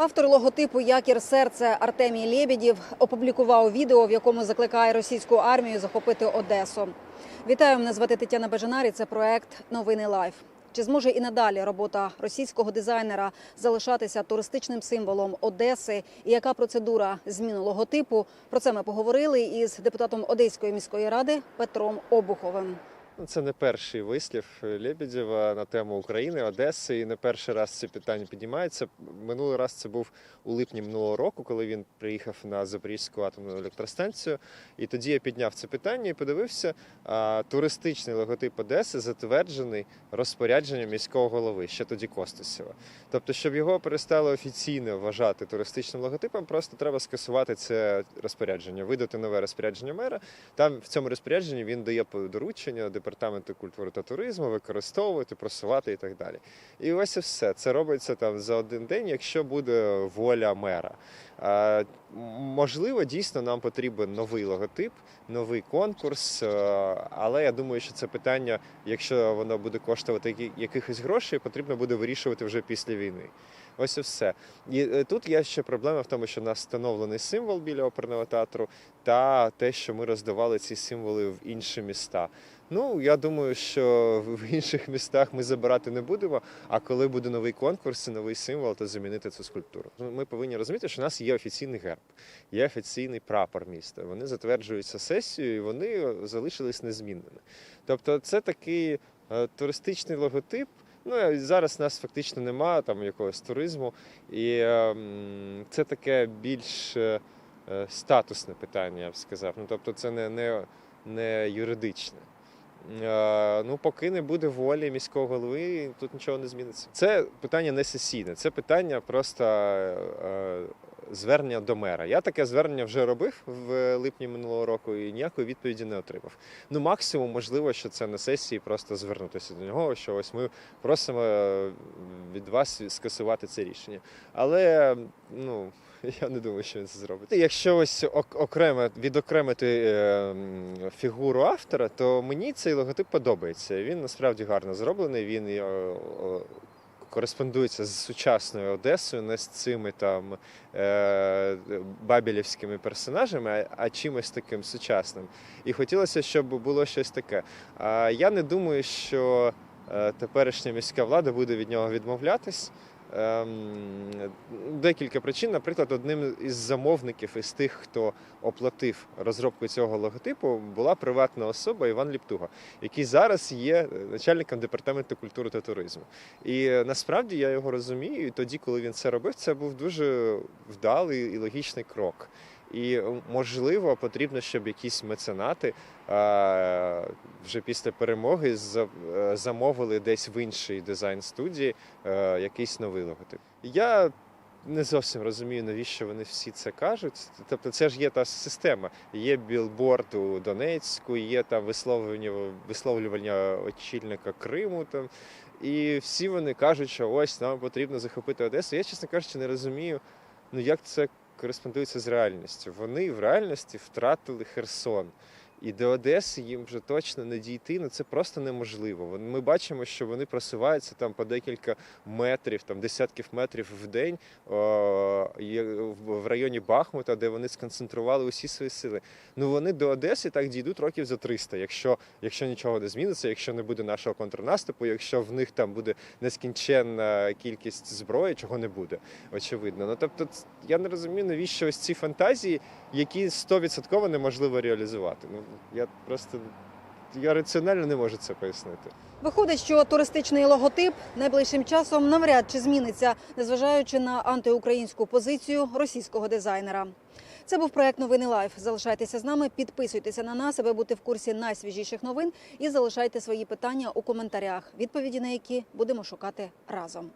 Автор логотипу Якір серце Артемій Лєбідів опублікував відео, в якому закликає російську армію захопити Одесу. Вітаю, мене звати Тетяна Бежанарі. Це проект Новини Лайф. Чи зможе і надалі робота російського дизайнера залишатися туристичним символом Одеси? І яка процедура зміни логотипу? Про це ми поговорили із депутатом Одеської міської ради Петром Обуховим. Це не перший вислів Лебедєва на тему України, Одеси. І не перший раз це питання піднімається. Минулий раз це був у липні минулого року, коли він приїхав на Запорізьку атомну електростанцію. І тоді я підняв це питання і подивився. Туристичний логотип Одеси затверджений розпорядженням міського голови ще тоді Костусєва. Тобто, щоб його перестали офіційно вважати туристичним логотипом, просто треба скасувати це розпорядження, видати нове розпорядження мера. Там в цьому розпорядженні він дає доручення департаменту культури та туризму використовувати, просувати і так далі. І ось і все. Це робиться там за один день, якщо буде воля мера. А, можливо, дійсно нам потрібен новий логотип, новий конкурс. е, Але я думаю, що це питання, якщо воно буде коштувати якихось грошей, потрібно буде вирішувати вже після війни. Ось і все. І е, тут є ще проблема в тому, що у нас встановлений символ біля оперного театру, та те, що ми роздавали ці символи в інші міста. Ну, я думаю, що в інших містах ми забирати не будемо. А коли буде новий конкурс і новий символ, то замінити цю скульптуру. Ну, Ми повинні розуміти, що у нас є офіційний герб, є офіційний прапор міста. Вони затверджуються сесією, і вони залишились незмінними. Тобто, це такий е, туристичний логотип. Ну зараз нас фактично немає там якогось туризму, і ем, це таке більш е, статусне питання, я б сказав. Ну тобто, це не, не, не юридичне. Е, Ну, поки не буде волі міського голови, тут нічого не зміниться. Це питання не сесійне, це питання просто е, звернення до мера. Я таке звернення вже робив в липні минулого року і ніякої відповіді не отримав. Ну, максимум, можливо, що це на сесії просто звернутися до нього, що ось ми просимо е, від вас скасувати це рішення. Але ну. Я не думаю, що він це зробить. Якщо ось окремо відокремити е, фігуру автора, то мені цей логотип подобається. Він насправді гарно зроблений. Він е, кореспондується з сучасною Одесою, не з цими там е, бабілівськими персонажами, а, чимось таким сучасним. І хотілося, щоб було щось таке. А я не думаю, що е, теперішня міська влада буде від нього відмовлятись. Ем, Декілька причин. Наприклад, одним із замовників із тих, хто оплатив розробку цього логотипу, була приватна особа Іван Ліптуга, який зараз є начальником департаменту культури та туризму. І е, насправді я його розумію. Тоді, коли він це робив, це був дуже вдалий і логічний крок. І можливо потрібно, щоб якісь меценати вже після перемоги е, замовили десь в іншій дизайн-студії е, якийсь новий логотип. Я не зовсім розумію, навіщо вони всі це кажуть. Тобто, це ж є та система. Є білборд у Донецьку, є там висловлювання, висловлювання очільника Криму. Там, і всі вони кажуть, що ось нам потрібно захопити Одесу. Я, чесно кажучи, не розумію, ну як це кореспондується з реальністю. Вони в реальності втратили Херсон. І до Одеси їм вже точно не дійти, ну це просто неможливо. Ми бачимо, що вони просуваються там по декілька метрів, там десятків метрів в день о, в в районі Бахмута, де вони сконцентрували усі свої сили. Ну вони до Одеси так дійдуть років за 300, якщо, якщо нічого не зміниться, якщо не буде нашого контрнаступу, якщо в них там буде нескінченна кількість зброї, чого не буде, очевидно. Ну тобто, я не розумію, навіщо ось ці фантазії, які 100% неможливо реалізувати. Ну я просто я раціонально не можу це пояснити. Виходить, що туристичний логотип найближчим часом навряд чи зміниться, незважаючи на антиукраїнську позицію російського дизайнера. Це був проект Новини Лайф. Залишайтеся з нами, підписуйтеся на нас, аби бути в курсі найсвіжіших новин і залишайте свої питання у коментарях, відповіді на які будемо шукати разом.